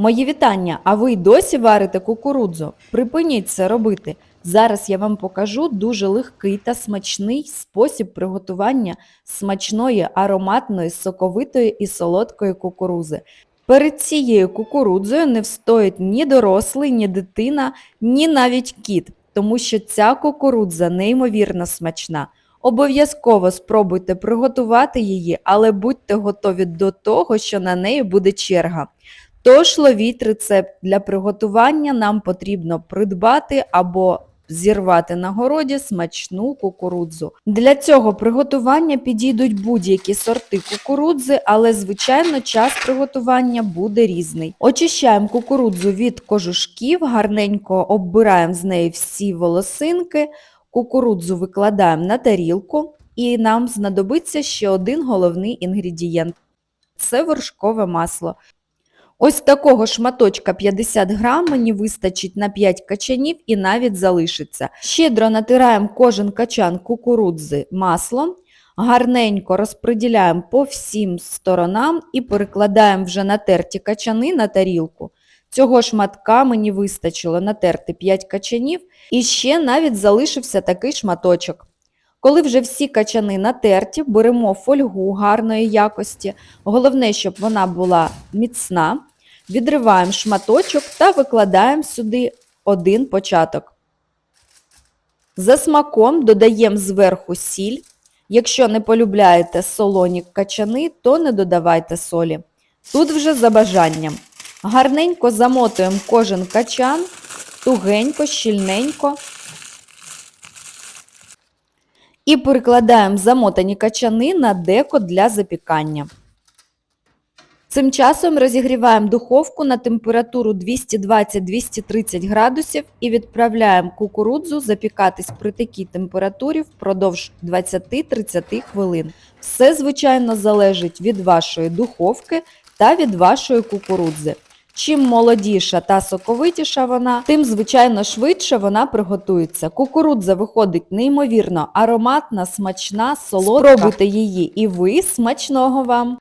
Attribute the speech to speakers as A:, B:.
A: Мої вітання! А ви й досі варите кукурудзу? Припиніть це робити. Зараз я вам покажу дуже легкий та смачний спосіб приготування смачної, ароматної, соковитої і солодкої кукурузи. Перед цією кукурудзою не встоїть ні дорослий, ні дитина, ні навіть кіт, тому що ця кукурудза неймовірно смачна. Обов'язково спробуйте приготувати її, але будьте готові до того, що на неї буде черга. Тож ловіть рецепт для приготування нам потрібно придбати або зірвати на городі смачну кукурудзу. Для цього приготування підійдуть будь-які сорти кукурудзи, але звичайно час приготування буде різний. Очищаємо кукурудзу від кожушків, гарненько оббираємо з неї всі волосинки, кукурудзу викладаємо на тарілку і нам знадобиться ще один головний інгредієнт це вершкове масло. Ось такого шматочка 50 грам мені вистачить на 5 качанів і навіть залишиться. Щедро натираємо кожен качан кукурудзи маслом, гарненько розподіляємо по всім сторонам і перекладаємо вже натерті качани на тарілку. Цього шматка мені вистачило натерти 5 качанів і ще навіть залишився такий шматочок. Коли вже всі качани натерті, беремо фольгу гарної якості. Головне, щоб вона була міцна. Відриваємо шматочок та викладаємо сюди один початок. За смаком додаємо зверху сіль. Якщо не полюбляєте солоні качани, то не додавайте солі. Тут вже за бажанням. Гарненько замотуємо кожен качан, тугенько, щільненько. І перекладаємо замотані качани на деко для запікання. Цим часом розігріваємо духовку на температуру 220-230 градусів і відправляємо кукурудзу запікатись при такій температурі впродовж 20-30 хвилин. Все, звичайно, залежить від вашої духовки та від вашої кукурудзи. Чим молодіша та соковитіша вона, тим, звичайно, швидше вона приготується. Кукурудза виходить неймовірно ароматна, смачна, солодка. Спробуйте її і ви смачного вам!